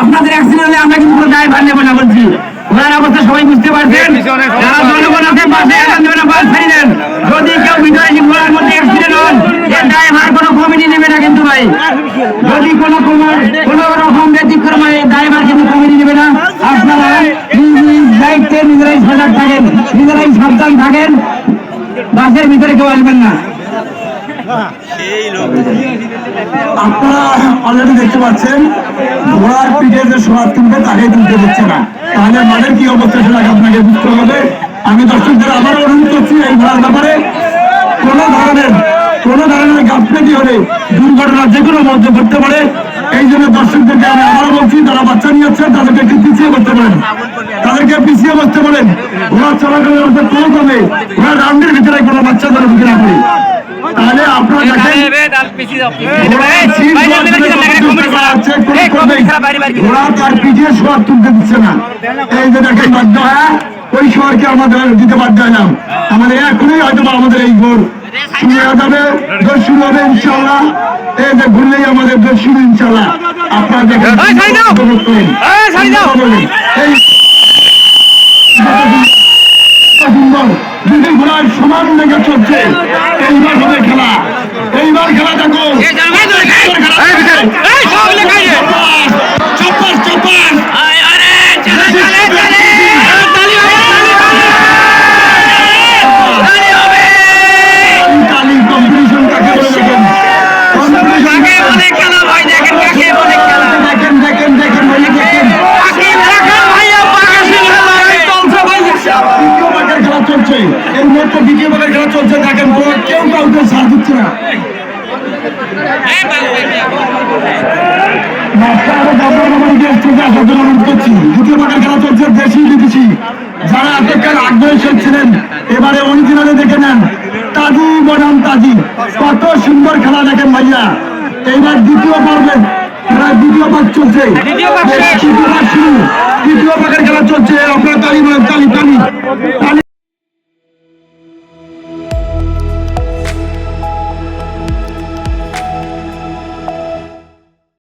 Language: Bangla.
আপনাদের অ্যাক্সিডেন্ট আমরা কিন্তু কোনো দায় ভার নেব না, বলছি। ঘোড়ার অবস্থা সবাই বুঝতে পারছেন। যারা জনগণ আছে পাশে হেলান দেবেন না বাস ছাড়ি যদি কেউ ভিতরে এসে মধ্যে অ্যাক্সিডেন্ট হন, এর দায় ভার কোনো কমিটি নেবে না কিন্তু ভাই। যদি কোনো কোনো রকম ব্যতিক্রম হয় ড্রাইভার কিন্তু কমিটি নেবে না। আপনারা দায়িত্বে নিজেরাই সজাগ থাকেন, নিজেরাই সাবধান থাকেন। বাসের ভিতরে কেউ আসবেন না। আমি দর্শকদের আবার অনুরোধ করছি এই ঘোড়ার ব্যাপারে। কোনো ধরনের কোনো ধরনের গাফলেটি হলে দুর্ঘটনা যে কোনো মধ্যে ঘটতে পারে। এই জন্য দর্শকদেরকে আমি আবারও বলছি, যারা বাচ্চা নিয়ে যাচ্ছেন, তাদেরকে একটু পিছিয়ে করতে পারেন তাদেরকে পিছিয়ে বসতে পারেন ঘোড়া চলাচলের মধ্যে কোনো কমে ঘোড়া রাউন্ডের ভিতরে কোনো বাচ্চা ধরে ঢুকে পড়ে। তাহলে আপনারা ঘোড়া তার পিছিয়ে সোয়ার তুলতে দিচ্ছে না এই যে দেখেন বাধ্য হয় ওই সোয়ারকে আমাদের দিতে বাধ্য হলাম আমাদের এখনই হয়তো আমাদের এই গোল শুরু হয়ে যাবে গোল শুরু হবে ইনশাল্লাহ এই যে ঘুরলেই আমাদের গোল শুরু ইনশাল্লাহ আপনারা দেখেন। এই দুটি ঘোড়ার সমান লেগে চলছে চলছে। এই মুহূর্তে দ্বিতীয় ভাগের খেলা চলছে দেখেন কেউ কাউকে সাথ দিচ্ছে না। যারা এতকাল আগ্রহী এবারে অরিজিনালে দেখে নেন। তাজি বনাম তাজি কত সুন্দর খেলা দেখেন ভাইয়া। এইবার দ্বিতীয় পর্বে খেলা দ্বিতীয় ভাগ চলছে। দ্বিতীয় ভাগ শুরু। দ্বিতীয় ভাগের খেলা চলছে।